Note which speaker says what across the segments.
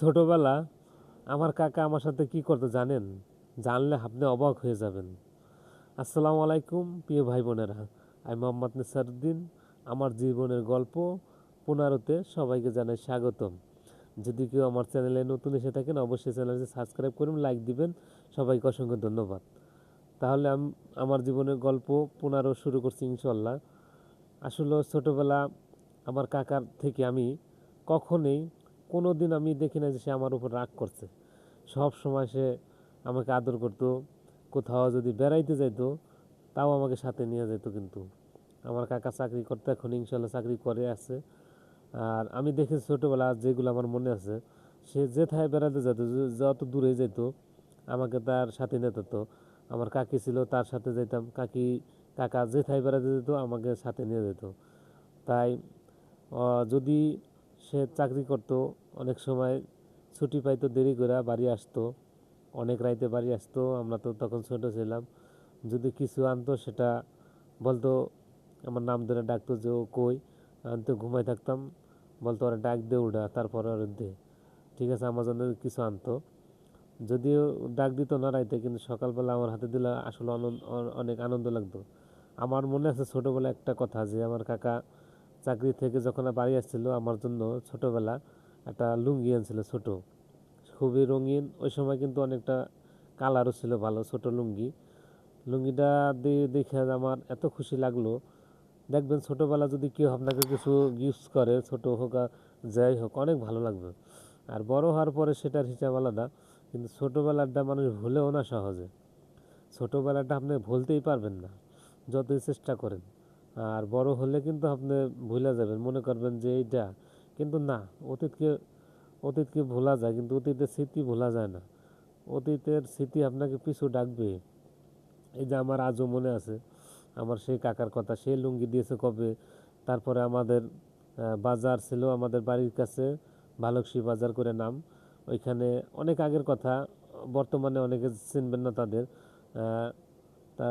Speaker 1: ছোটবেলা আমার কাকা আমার সাথে কি করতো জানেন? জানলে আপনি অবাক হয়ে যাবেন। আসসালামু আলাইকুম, প্রিয় ভাই বোনেরা। আমি মোহাম্মদ নিসারুদ্দিন। আমার জীবনের গল্প পুনরাতে সবাইকে জানাই স্বাগতম। যদি কেউ আমার চ্যানেলে নতুন এসে থাকেন, অবশ্যই চ্যানেলটি সাবস্ক্রাইব করুন লাইক দিবেন। সবাইকে অসংখ্য ধন্যবাদ। তাহলে আম- আমার জীবনের গল্প পুনরাও শুরু করছি ইনশাল্লাহ আসলে ছোটোবেলা আমার কাকার থেকে আমি কখনোই কোনো দিন আমি দেখি না যে সে আমার উপর রাগ করছে। সব সময় সে আমাকে আদর করতো। কোথাও যদি বেড়াইতে যাইতো, তাও আমাকে সাথে নিয়ে যেত কিন্তু। আমার কাকা চাকরি করতে, এখন ইনশাল্লাহ চাকরি করে আছে। আর আমি দেখেছি ছোটোবেলা যেগুলো আমার মনে আছে, সে যেথায় বেড়াতে যেত যত দূরে যেত আমাকে তার সাথে নিয়ে তো আমার কাকি ছিল, তার সাথে যেতাম কাকি, কাকা যেথায় বেড়াতে যেত, আমাকে সাথে নিয়ে যেত। তাই যদি সে চাকরি করত, অনেক সময় ছুটি পাইতো, দেরি করে বাড়ি আসতো, অনেক রাইতে বাড়ি আসতো, আমরা তো তখন ছোট ছিলাম। যদি কিছু আনতো, সেটা বলতো, আমার নাম ধরে ডাকতো যে, ও কই? আমি তো ঘুমাই থাকতাম, বলতো ওরা ডাক দে উঠা তারপরে ওরা দে। ঠিক আছে আমার জন্য কিছু আনতো। যদিও ডাক দিত না রাইতে, কিন্তু সকালবেলা আমার হাতে দিলে আসলে অনেক আনন্দ লাগতো। আমার মনে আছে ছোটোবেলা একটা কথা যে, আমার কাকা চাকরি থেকে যখন বাড়ি আসছিল আমার জন্য ছোটোবেলা একটা লুঙ্গি আনছিল ছোট। খুবই রঙিন, ওই সময় কিন্তু অনেকটা কালারও ছিল ভালো, ছোট লুঙ্গি। লুঙ্গিটা দিয়ে দেখে আমার এত খুশি লাগল। দেখবেন ছোটোবেলা যদি কেউ আপনাকে কিছু গিফট করে, ছোট হোক আর যাই হোক, অনেক ভালো লাগবে। আর বড় হওয়ার পরে সেটার হিসাব আলাদা, কিন্তু ছোটোবেলারটা মানুষ ভুলেও না সহজে। ছোটোবেলাটা আপনি ভুলতেই পারবেন না, যতই চেষ্টা করেন। আর বড় হলে কিন্তু আপনি ভুলে যাবেন, মনে করবেন যে এইটা। কিন্তু না, অতীতকে অতীতকে ভোলা যায়, কিন্তু অতীতের স্মৃতি ভোলা যায় না। অতীতের স্মৃতি আপনাকে পিছু ডাকবে। এই যে আমার আজও মনে আছে, আমার সেই কাকার কথা, সে লুঙ্গি দিয়েছে কবে? তারপরে আমাদের বাজার ছিল আমাদের বাড়ির কাছে, ভালকসি বাজার করে নাম। ওইখানে অনেক আগের কথা, বর্তমানে অনেকে চিনবেন না তাদের। তা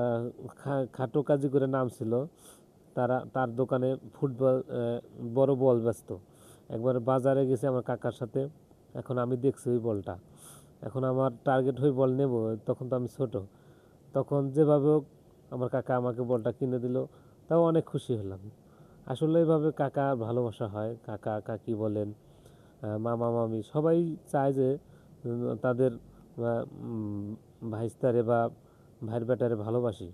Speaker 1: খাটো কাজি করে নাম ছিল। তারা, তার দোকানে ফুটবল বড় বল ব্যস্ত। একবার বাজারে গেছে আমার কাকার সাথে, এখন আমি দেখছি ওই বলটা। এখন আমার টার্গেট হয়ে বল নেব, তখন তো আমি ছোট। তখন যেভাবে হোক, আমার কাকা আমাকে বলটা কিনে দিল, তাও অনেক খুশি হলাম। আসলে এইভাবে কাকা ভালোবাসা হয়, কাকা, কাকি বলেন মামা, মামি, সবাই চায় যে তাদের ভাইস্তারে বা ভাইয়ের বেটারে ভালোবাসি।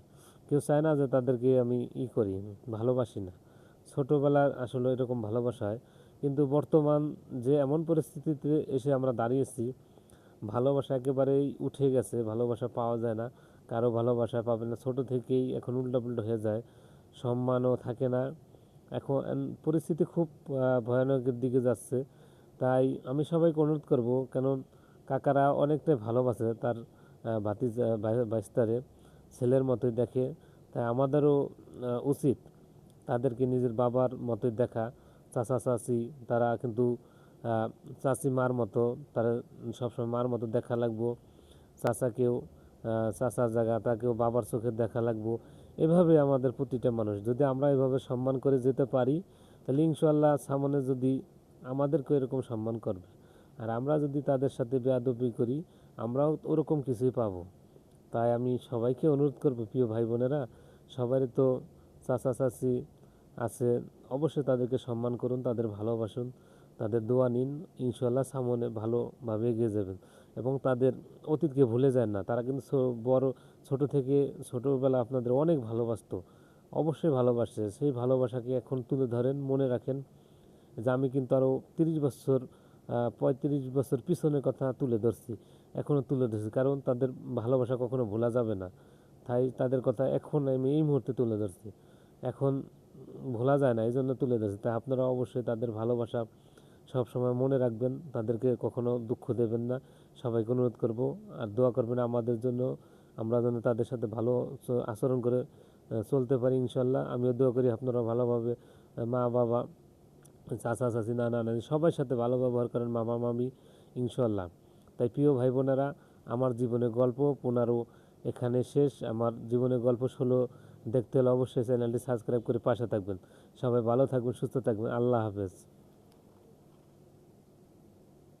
Speaker 1: কেউ চায় না যে তাদেরকে আমি ই করি, ভালোবাসি না। ছোটোবেলার আসলে এরকম ভালোবাসা হয়। কিন্তু বর্তমান যে এমন পরিস্থিতিতে এসে আমরা দাঁড়িয়েছি, ভালোবাসা একেবারেই উঠে গেছে, ভালোবাসা পাওয়া যায় না। কারও ভালোবাসা পাবে না। ছোটো থেকেই এখন উল্টাপুল্টো হয়ে যায়। সম্মানও থাকে না। এখন পরিস্থিতি খুব ভয়ানকের দিকে যাচ্ছে। তাই আমি সবাইকে অনুরোধ করব কেন কাকারা অনেকটাই ভালোবাসে তার ভাতিজ বাইস্তারে ছেলের মতোই দেখে। তাই আমাদেরও উচিত তাদেরকে নিজের বাবার মতোই দেখা। চাচা, চাচি, তারা কিন্তু চাচি মার মতো, তারা সবসময় মার মতো দেখা লাগবো। চাচাকেও চাচার জায়গা, তাকেও বাবার চোখে দেখা লাগবো। এভাবে আমাদের প্রতিটা মানুষ। যদি আমরা এভাবে সম্মান করে যেতে পারি, তাহলে ইনশাল্লাহ সামনে যদি আমাদেরকে এরকম সম্মান করবে, আর আমরা যদি তাদের সাথে বেয়াদবি করি, আমরাও ওরকম কিছুই পাবো। তাই আমি সবাইকে অনুরোধ করব, প্রিয় ভাই বোনেরা, সবারই তো চাচা, চাচি আছে, অবশ্যই তাদেরকে সম্মান করুন, তাদের ভালোবাসুন, তাদের দোয়া নিন ইনশাল্লাহ সামনে ভালোভাবে এগিয়ে যাবেন। এবং তাদের অতীতকে ভুলে যান না, তারা কিন্তু বড়, ছোট থেকে ছোটোবেলা আপনাদের অনেক ভালোবাসত, অবশ্যই ভালোবাসে। সেই ভালোবাসাকে এখন তুলে ধরেন, মনে রাখেন যে আমি কিন্তু আরও তিরিশ বছর পঁয়ত্রিশ বছর পিছনের কথা তুলে ধরছি এখনও তুলে ধরছি, কারণ তাদের ভালোবাসা কখনো ভোলা যাবে না। তাই তাদের কথা এখন আমি এই মুহূর্তে তুলে ধরছি। এখন ভোলা যায় না, এই জন্য তুলে ধরছি। তাই আপনারা অবশ্যই তাদের ভালোবাসা সব সময় মনে রাখবেন, তাদেরকে কখনো দুঃখ দেবেন না। সবাইকে অনুরোধ করব, আর দোয়া করবেন আমাদের জন্য, আমরা যেন তাদের সাথে ভালো আচরণ করে চলতে পারি ইনশাল্লাহ। আমিও দোয়া করি আপনারা ভালোভাবে মা বাবা চাচা, চাচি, নানা, নানি সবার সাথে ভালো ব্যবহার করেন মামা, মামি ইনশাল্লাহ তাই প্রিয় ভাই বোনেরা, আমার জীবনের গল্প পুনারও এখানে শেষ। আমার জীবনের গল্প ষোলো দেখতে হলে অবশ্যই চ্যানেলটি সাবস্ক্রাইব করে পাশে থাকবেন। সবাই ভালো থাকবেন, সুস্থ থাকবেন। আল্লাহ হাফেজ।